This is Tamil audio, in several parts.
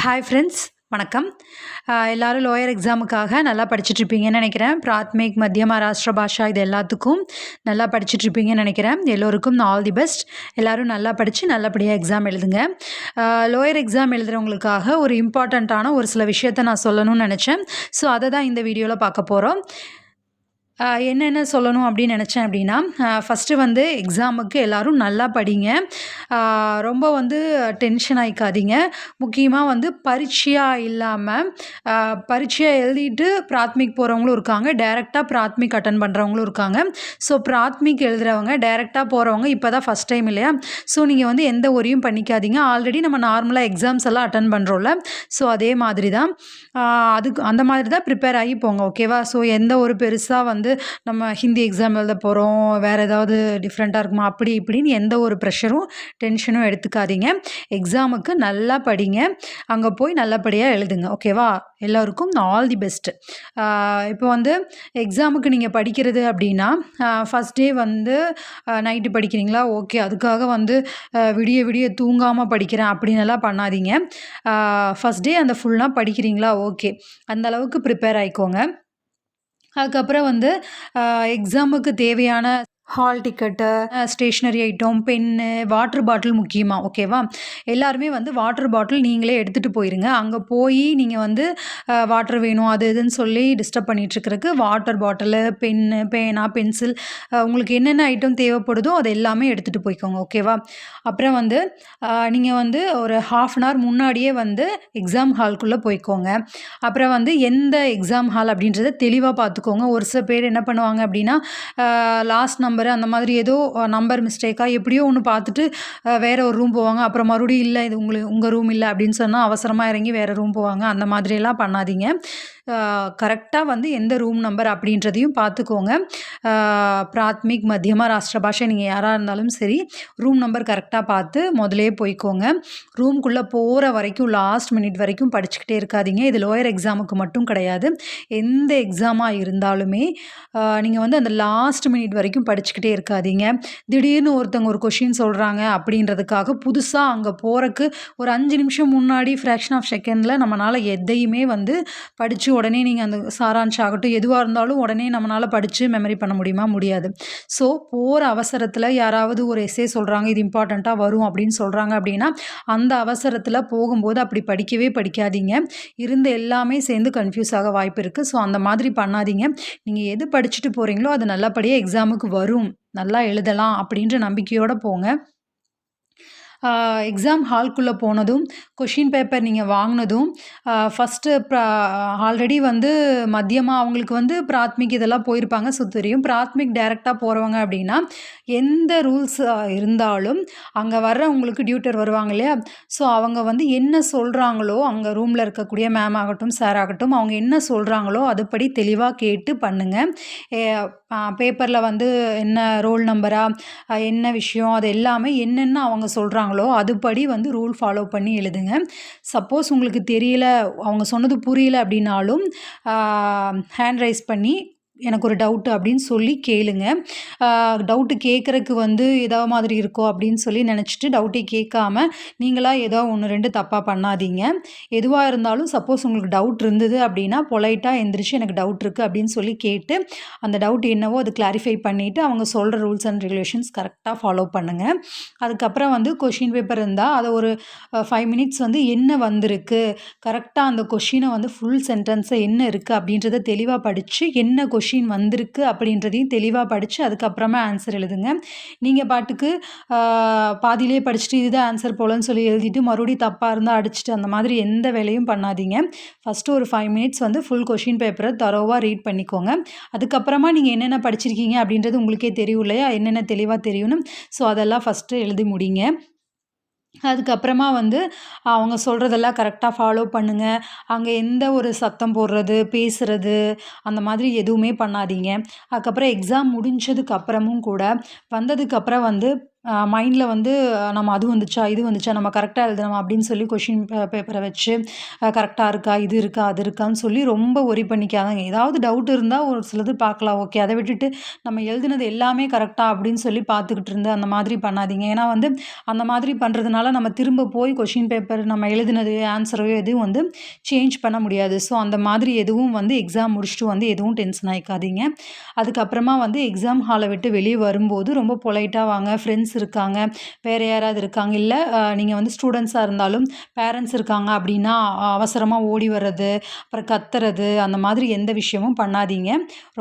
ஹாய் ஃப்ரெண்ட்ஸ் வணக்கம். எல்லோரும் எல்லாரும் லோயர் எக்ஸாமுக்காக நல்லா படிச்சுட்ருப்பீங்கன்னு நினைக்கிறேன். பிராத்மிக் மத்திய மகாராஷ்டிர பாஷா இது எல்லாத்துக்கும் நல்லா படிச்சுட்ருப்பீங்கன்னு நினைக்கிறேன். எல்லோருக்கும் ஆல் தி பெஸ்ட் எல்லோரும் நல்லா படித்து நல்லபடியாக எக்ஸாம் எழுதுங்க. லோயர் எக்ஸாம் எழுதுகிறவங்களுக்காக ஒரு இம்பார்ட்டண்ட்டான ஒரு சில விஷயத்தை நான் சொல்லணும்னு நினச்சேன். ஸோ அதை தான் இந்த வீடியோவில் பார்க்க போகிறோம் என்னென்ன சொல்லணும் அப்படின்னு நினச்சேன் அப்படின்னா ஃபஸ்ட்டு வந்து எக்ஸாமுக்கு எல்லோரும் நல்லா படிங்க. ரொம்ப வந்து டென்ஷன் ஆகிக்காதீங்க முக்கியமாக வந்து பரீட்சையாக இல்லாமல் பரீட்சையாக எழுதிட்டு பிராத்மிக் போகிறவங்களும் இருக்காங்க. டேரெக்டாக பிராத்மிக் அட்டன் பண்ணுறவங்களும் இருக்காங்க. ஸோ பிராத்மிக் எழுதுகிறவங்க டேரெக்டாக போகிறவங்க இப்போ தான் ஃபஸ்ட் டைம் இல்லையா? ஸோ நீங்கள் வந்து எந்த ஒரியும் பண்ணிக்காதீங்க. ஆல்ரெடி நம்ம நார்மலாக எக்ஸாம்ஸ் எல்லாம் அட்டன் பண்ணுறோம்ல ஸோ அதே மாதிரி தான் அதுக்கு அந்த மாதிரி தான் ப்ரிப்பேர் ஆகி போங்க ஓகேவா ஸோ எந்த ஒரு பெருசாக வந்து வந்து நம்ம ஹிந்தி எக்ஸாம் எழுத போகிறோம் வேறு ஏதாவது டிஃப்ரெண்ட்டாக இருக்குமா? அப்படி இப்படின்னு எந்த ஒரு ப்ரெஷரும் டென்ஷனும் எடுத்துக்காதீங்க. எக்ஸாமுக்கு நல்லா படிங்க. அங்கே போய் நல்லபடியாக எழுதுங்க. ஓகேவா எல்லோருக்கும் ஆல் தி பெஸ்ட்டு இப்போ வந்து எக்ஸாமுக்கு நீங்கள் படிக்கிறது அப்படின்னா ஃபஸ்ட் டே வந்து நைட்டு படிக்கிறீங்களா? ஓகே அதுக்காக வந்து விடிய விடிய தூங்காமல் படிக்கிறேன். அப்படின்னு பண்ணாதீங்க. ஃபஸ்ட் டே அந்த ஃபுல்லாக படிக்கிறீங்களா? ஓகே அந்த அளவுக்கு ப்ரிப்பேர் ஆகிக்கோங்க அதுக்கப்புறம் வந்து எக்ஸாமுக்கு தேவையான hall ticket stationery item pen water bottle முக்கியமாக ஓகேவா எல்லாருமே வந்து வாட்டர் பாட்டில் நீங்களே எடுத்துகிட்டு போயிருங்க. அங்கே போய் நீங்கள் வந்து uh, வாட்டர் வேணும் அது இதுன்னு சொல்லி டிஸ்டர்ப் பண்ணிகிட்ருக்கிறதுக்கு வாட்டர் பாட்டிலு பென்னு பேனா பென்சில் uh, உங்களுக்கு என்னென்ன ஐட்டம் தேவைப்படுதோ அது எல்லாமே எடுத்துகிட்டு போய்க்கோங்க ஓகேவா அப்புறம் வந்து uh, நீங்கள் வந்து ஒரு ஹாஃப் அன் ஹவர் முன்னாடியே வந்து எக்ஸாம் ஹால்குள்ளே போய்க்கோங்க. அப்புறம் வந்து எந்த எக்ஸாம் ஹால் அப்படின்றத தெளிவாக பார்த்துக்கோங்க ஒரு சில பேர் என்ன பண்ணுவாங்க அப்படின்னா லாஸ்ட் நம்பர் அந்த மாதிரி ஏதோ நம்பர் மிஸ்டேக்காக எப்படியோ ஒன்று பார்த்துட்டு வேறு வேற ஒரு ரூம் போவாங்க. அப்புறம் மறுபடியும் இல்லை இது உங்களுக்கு உங்கள் ரூம் இல்லை அப்படின்னு சொன்னால் அவசரமாக இறங்கி வேறு ரூம் போவாங்க. அந்த மாதிரியெல்லாம் பண்ணாதீங்க. கரெக்டாக வந்து எந்த ரூம் நம்பர் அப்படின்றதையும் பார்த்துக்கோங்க. பிராத்மிக் மத்தியமாக ராஷ்டிர பாஷை நீங்கள் யாராக இருந்தாலும் சரி ரூம் நம்பர் கரெக்டாக பார்த்து முதலே போய்க்கோங்க. ரூம்குள்ளே போகிற வரைக்கும் லாஸ்ட் மினிட் வரைக்கும் படிச்சுக்கிட்டே இருக்காதீங்க. இது லோயர் எக்ஸாமுக்கு மட்டும் கிடையாது. எந்த எக்ஸாமாக இருந்தாலுமே நீங்கள் வந்து அந்த லாஸ்ட் மினிட் வரைக்கும் படிச்சுக்கிட்டே இருக்காதீங்க. திடீர்னு ஒருத்தவங்க ஒரு கொஷின் சொல்கிறாங்க அப்படின்றதுக்காக புதுசாக அங்கே போகிறக்கு ஒரு அஞ்சு நிமிஷம் முன்னாடி ஃப்ராக்ஷன் ஆஃப் செகண்டில் நம்மளால் எதையுமே வந்து படித்து உடனே நீங்கள் அந்த சாராம்சம் ஆகட்டும் எதுவாக இருந்தாலும் உடனே நம்மளால் படித்து மெமரி பண்ண முடியுமா? முடியாது. ஸோ போகிற அவசரத்தில் யாராவது ஒரு எஸ்ஸே சொல்கிறாங்க இது இம்பார்ட்டண்ட்டாக வரும் அப்படின்னு சொல்கிறாங்க அப்படின்னா அந்த அவசரத்தில் போகும்போது அப்படி படிக்கவே படிக்காதீங்க. இருந்த எல்லாமே சேர்ந்து கன்ஃபியூஸ் ஆக வாய்ப்பு இருக்குது ஸோ அந்த மாதிரி பண்ணாதீங்க. நீங்கள் எது படிச்சுட்டு போகிறீங்களோ அது நல்லபடியாக எக்ஸாமுக்கு வரும். நல்லா எழுதலாம் அப்படின்ற நம்பிக்கையோடு போங்க. எக்ஸாம் ஹால்குள்ளே போனதும் கொஷின் பேப்பர் நீங்கள் வாங்கினதும் ஃபஸ்ட்டு ஆல்ரெடி வந்து மதியமாக அவங்களுக்கு வந்து பிராத்மிக் இதெல்லாம் போயிருப்பாங்க ஸோ தெரியும். பிராத்மிக் டைரெக்டாக போகிறவங்க அப்படின்னா எந்த ரூல்ஸ் இருந்தாலும் அங்கே வர்ற உங்களுக்கு டியூட்டர் வருவாங்க இல்லையா? ஸோ அவங்க வந்து என்ன சொல்கிறாங்களோ அங்கே ரூமில் இருக்கக்கூடிய மேம் ஆகட்டும் சார் ஆகட்டும் அவங்க என்ன சொல்கிறாங்களோ அதுபடி தெளிவாக கேட்டு பண்ணுங்கள் பேப்பரில் வந்து என்ன ரோல் நம்பராக என்ன விஷயம் அது எல்லாமே என்னென்ன அவங்க சொல்கிறாங்களோ அதுபடி வந்து ரூல் ஃபாலோ பண்ணி எழுதுங்க. சப்போஸ் உங்களுக்கு தெரியல அவங்க சொன்னது புரியல அப்படின்னாலும் ஹேண்ட் ரைஸ் பண்ணி எனக்கு ஒரு டவுட்டு அப்படின்னு சொல்லி கேளுங்க. டவுட்டு கேட்குறக்கு வந்து ஏதோ மாதிரி இருக்கோ அப்படின்னு சொல்லி நினச்சிட்டு டவுட்டே கேட்காம நீங்களாக ஏதோ ஒன்று ரெண்டு தப்பாக பண்ணாதீங்க. எதுவாக இருந்தாலும் சப்போஸ் உங்களுக்கு டவுட் இருந்தது அப்படின்னா பொலைட்டாக எந்திரிச்சு எனக்கு டவுட் இருக்குது அப்படின்னு சொல்லி கேட்டு அந்த டவுட் என்னவோ அது கிளாரிஃபை பண்ணிவிட்டு அவங்க சொல்கிற ரூல்ஸ் அண்ட் ரெகுலேஷன்ஸ் கரெக்டாக ஃபாலோ பண்ணுங்கள் அதுக்கப்புறம் வந்து கொஷின் பேப்பர் இருந்தால் அதை ஒரு ஃபைவ் மினிட்ஸ் வந்து என்ன வந்திருக்கு? கரெக்டாக அந்த கொஷினை வந்து ஃபுல் சென்டென்ஸை என்ன இருக்குது அப்படின்றத தெளிவாக படித்து என்ன கொஷின் வந்திருக்கு அப்படின்றதையும் தெளிவாக படித்து அதுக்கப்புறமா ஆன்சர் எழுதுங்க. நீங்கள் பாட்டுக்கு பாதியிலே படிச்சுட்டு இதுதான் ஆன்சர் போலன்னு சொல்லி எழுதிட்டு மறுபடியும் தப்பாக இருந்தால் அடிச்சுட்டு அந்த மாதிரி எந்த வேலையும் பண்ணாதீங்க. ஃபஸ்ட்டு ஒரு ஃபைவ் மினிட்ஸ் வந்து ஃபுல் கொஷின் பேப்பரை தரோவாக ரீட் பண்ணிக்கோங்க. அதுக்கப்புறமா நீங்கள் என்னென்ன படிச்சிருக்கீங்க அப்படின்றது உங்களுக்கே தெரியும் இல்லையா? என்னென்ன தெளிவாக தெரியும்னு ஸோ அதெல்லாம் ஃபஸ்ட்டு எழுதி முடிங்க. அதுக்கப்புறமா வந்து அவங்க சொல்கிறதெல்லாம் கரெக்டாக ஃபாலோ பண்ணுங்கள் அங்கே எந்த ஒரு சத்தம் போடுறது பேசுகிறது அந்த மாதிரி எதுவுமே பண்ணாதீங்க. அதுக்கப்புறம் எக்ஸாம் முடிஞ்சதுக்கு அப்புறமும் கூட வந்ததுக்கப்புறம் வந்து மைண்டில் வந்து நம்ம அது வந்துச்சா இது வந்துச்சா நம்ம கரெக்டாக எழுதணுமா அப்படின்னு சொல்லி கொஷின் பேப்பரை வச்சு கரெக்டாக இருக்கா இது இருக்கா அது இருக்கான்னு சொல்லி ரொம்ப ஒரி பண்ணிக்காதாங்க. ஏதாவது டவுட் இருந்தால் ஒரு சிலது பார்க்கலாம். ஓகே அதை விட்டுட்டு நம்ம எழுதுனது எல்லாமே கரெக்டாக அப்படின்னு சொல்லி பார்த்துக்கிட்டு இருந்து அந்த மாதிரி பண்ணாதீங்க. ஏன்னா வந்து அந்த மாதிரி பண்ணுறதுனால நம்ம திரும்ப போய் கொஷின் பேப்பர் நம்ம எழுதுனது ஆன்சரோ எதுவும் வந்து சேஞ்ச் பண்ண முடியாது. ஸோ அந்த மாதிரி எதுவும் வந்து எக்ஸாம் முடிச்சுட்டு வந்து எதுவும் டென்ஷன் ஆகிக்காதீங்க அதுக்கப்புறமா வந்து எக்ஸாம் ஹாலை விட்டு வெளியே வரும்போது ரொம்ப பொலைட்டாக வாங்க. ஃப்ரெண்ட்ஸ் இருக்காங்க. வேறு யாராவது இருக்காங்க? இல்லை நீங்கள் வந்து ஸ்டூடெண்ட்ஸாக இருந்தாலும் பேரண்ட்ஸ் இருக்காங்க அப்படின்னா அவசரமாக ஓடி வர்றது அப்புறம் கத்துறது அந்த மாதிரி எந்த விஷயமும் பண்ணாதீங்க.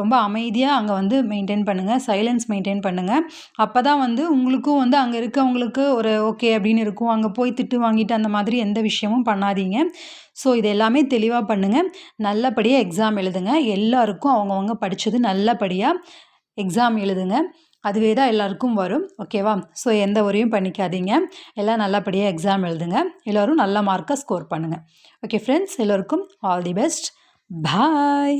ரொம்ப அமைதியாக அங்கே வந்து மெயின்டைன் பண்ணுங்கள் சைலன்ஸ் மெயின்டைன் பண்ணுங்கள் அப்போ தான் வந்து உங்களுக்கும் வந்து அங்கே இருக்கவங்களுக்கு ஒரு ஓகே அப்படின்னு இருக்கும். அங்கே போய் திட்டு வாங்கிட்டு அந்த மாதிரி எந்த விஷயமும் பண்ணாதீங்க. ஸோ இது எல்லாமே தெளிவாக பண்ணுங்கள் நல்லபடியாக எக்ஸாம் எழுதுங்க. எல்லாருக்கும் அவங்கவுங்க படித்தது நல்லபடியாக எக்ஸாம் எழுதுங்க. அதுவே தான் எல்லாருக்கும் வரும் ஓகேவா? ஸோ எந்த ஒரையும் பண்ணிக்காதீங்க. எல்லாம் நல்லபடியாக எக்ஸாம் எழுதுங்க. எல்லோரும் நல்ல மார்க்கை ஸ்கோர் பண்ணுங்கள் ஓகே ஃப்ரெண்ட்ஸ் எல்லோருக்கும் ஆல் தி பெஸ்ட் பாய்